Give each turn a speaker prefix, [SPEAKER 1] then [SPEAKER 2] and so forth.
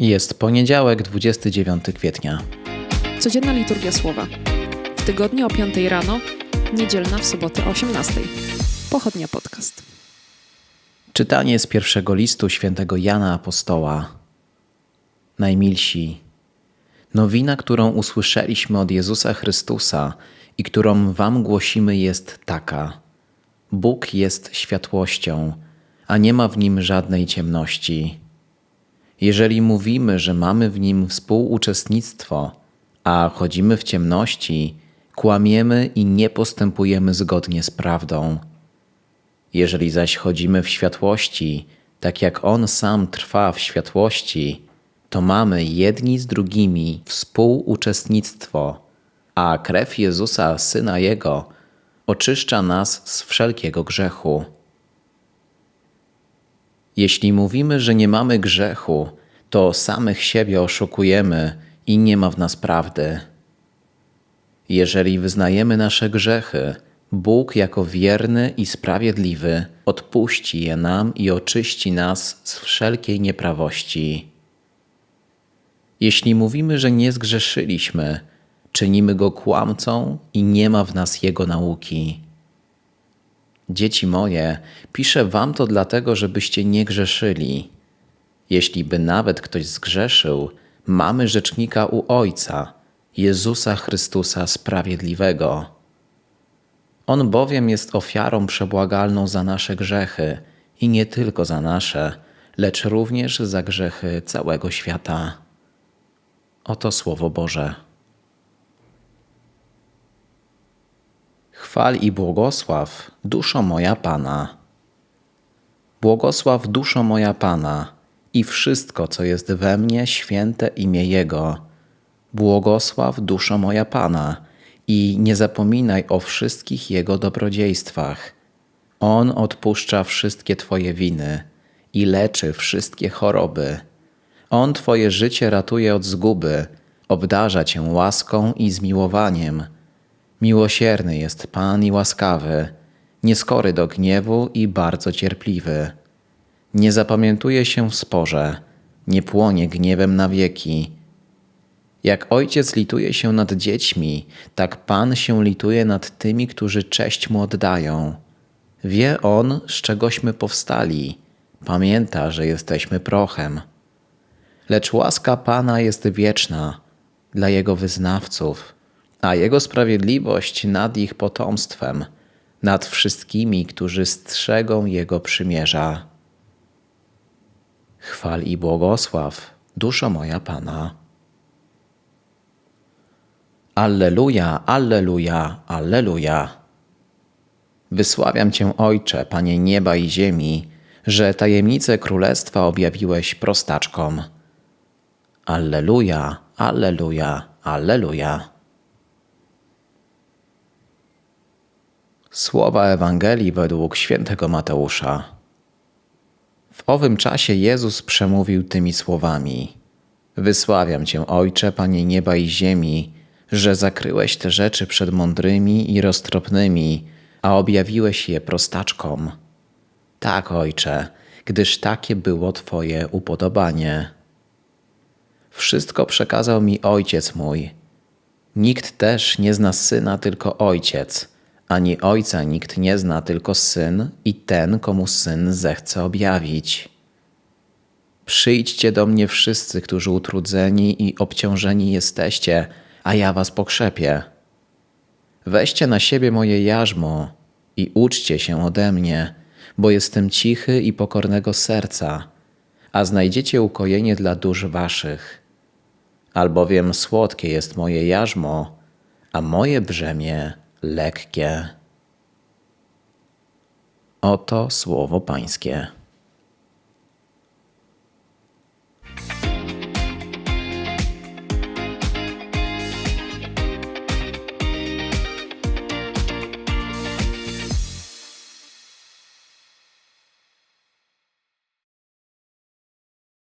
[SPEAKER 1] Jest poniedziałek, 29 kwietnia.
[SPEAKER 2] Codzienna liturgia słowa. W tygodniu o 5 rano, niedzielna w sobotę o 18. Pochodnia podcast.
[SPEAKER 1] Czytanie z pierwszego listu świętego Jana Apostoła. Najmilsi, nowina, którą usłyszeliśmy od Jezusa Chrystusa i którą Wam głosimy, jest taka: Bóg jest światłością, a nie ma w nim żadnej ciemności. Jeżeli mówimy, że mamy w nim współuczestnictwo, a chodzimy w ciemności, kłamiemy i nie postępujemy zgodnie z prawdą. Jeżeli zaś chodzimy w światłości, tak jak On sam trwa w światłości, to mamy jedni z drugimi współuczestnictwo, a krew Jezusa, Syna Jego, oczyszcza nas z wszelkiego grzechu. Jeśli mówimy, że nie mamy grzechu, to samych siebie oszukujemy i nie ma w nas prawdy. Jeżeli wyznajemy nasze grzechy, Bóg jako wierny i sprawiedliwy odpuści je nam i oczyści nas z wszelkiej nieprawości. Jeśli mówimy, że nie zgrzeszyliśmy, czynimy go kłamcą i nie ma w nas jego nauki. Dzieci moje, piszę wam to dlatego, żebyście nie grzeszyli. Jeśli by nawet ktoś zgrzeszył, mamy rzecznika u Ojca, Jezusa Chrystusa Sprawiedliwego. On bowiem jest ofiarą przebłagalną za nasze grzechy i nie tylko za nasze, lecz również za grzechy całego świata. Oto Słowo Boże. Chwal i błogosław, duszo moja Pana. Błogosław duszo moja Pana i wszystko, co jest we mnie, święte imię Jego. Błogosław duszo moja Pana i nie zapominaj o wszystkich Jego dobrodziejstwach. On odpuszcza wszystkie Twoje winy i leczy wszystkie choroby. On Twoje życie ratuje od zguby, obdarza Cię łaską i zmiłowaniem. Miłosierny jest Pan i łaskawy, nieskory do gniewu i bardzo cierpliwy. Nie zapamiętuje się w sporze, nie płonie gniewem na wieki. Jak ojciec lituje się nad dziećmi, tak Pan się lituje nad tymi, którzy cześć mu oddają. Wie on, z czegośmy powstali, pamięta, że jesteśmy prochem. Lecz łaska Pana jest wieczna dla jego wyznawców, a jego sprawiedliwość nad ich potomstwem, nad wszystkimi, którzy strzegą jego przymierza. Chwal i błogosław, duszo moja Pana. Alleluja, alleluja, alleluja. Wysławiam Cię, Ojcze, Panie nieba i ziemi, że tajemnice królestwa objawiłeś prostaczkom. Alleluja, alleluja, alleluja. Słowa Ewangelii według świętego Mateusza. W owym czasie Jezus przemówił tymi słowami: Wysławiam Cię, Ojcze, Panie nieba i ziemi, że zakryłeś te rzeczy przed mądrymi i roztropnymi, a objawiłeś je prostaczkom. Tak, Ojcze, gdyż takie było Twoje upodobanie. Wszystko przekazał mi Ojciec mój. Nikt też nie zna Syna, tylko Ojciec, ani Ojca nikt nie zna, tylko Syn i ten, komu Syn zechce objawić. Przyjdźcie do mnie wszyscy, którzy utrudzeni i obciążeni jesteście, a ja was pokrzepię. Weźcie na siebie moje jarzmo i uczcie się ode mnie, bo jestem cichy i pokornego serca, a znajdziecie ukojenie dla dusz waszych. Albowiem słodkie jest moje jarzmo, a moje brzemię lekkie. Oto słowo Pańskie.